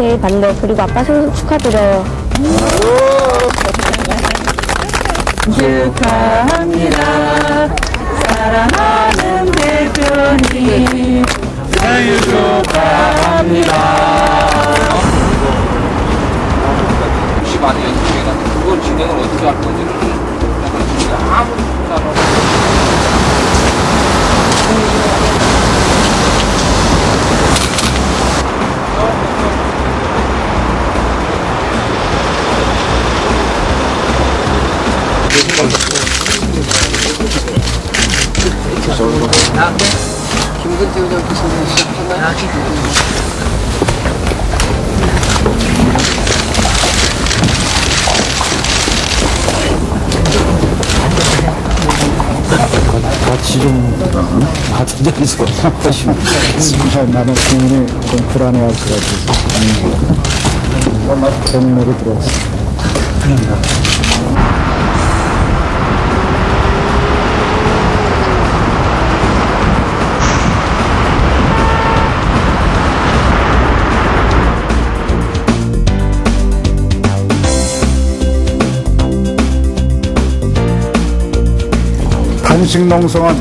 FTA 반대 그리고 아빠 생신 축하드려요. 혹시 김근태 의장께서 시작했나요? 같이 좀 자리에서 하시면 나는 국민이 좀 불안해할 것 같아서 때문으로 들어왔어. 단식 농성은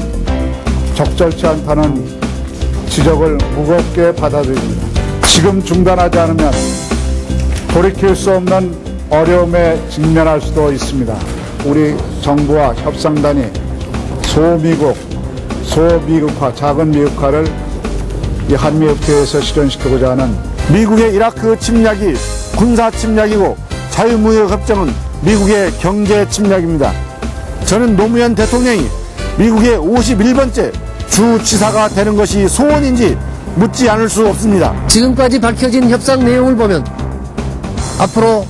적절치 않다는 지적을 무겁게 받아들입니다. 지금 중단하지 않으면 돌이킬 수 없는 어려움에 직면할 수도 있습니다. 우리 정부와 협상단이 소미국, 소미국화, 작은 미국화를 이 한미협회에서 실현시키고자 하는 미국의 이라크 침략이 군사 침략이고 자유무역 협정은 미국의 경제 침략입니다. 저는 노무현 대통령이 미국의 51번째 주지사가 되는 것이 소원인지 묻지 않을 수 없습니다. 지금까지 밝혀진 협상 내용을 보면 앞으로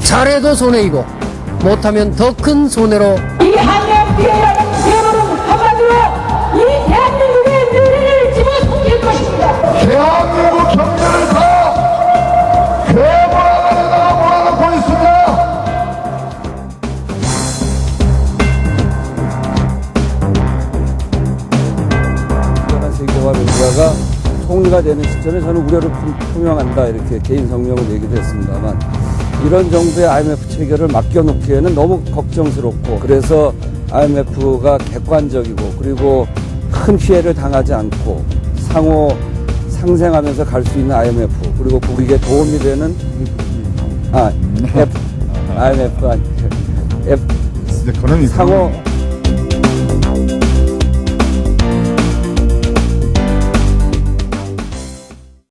잘해도 손해이고 못하면 더 큰 손해로 이 한국교회라는 세월은 한마디로 이 대한민국의 미래를 집어삼킬 것입니다. 통일가 되는 시점에 저는 우려를 품- 표명한다 이렇게 개인 성명을 내기도 했습니다만 이런 정도의 IMF 체결을 맡겨놓기에는 너무 걱정스럽고 그래서 IMF가 객관적이고 그리고 큰 피해를 당하지 않고 상호 상생하면서 갈 수 있는 IMF 그리고 국익에 도움이 되는 아 F IMF가 아니 F 이제 그놈이 상호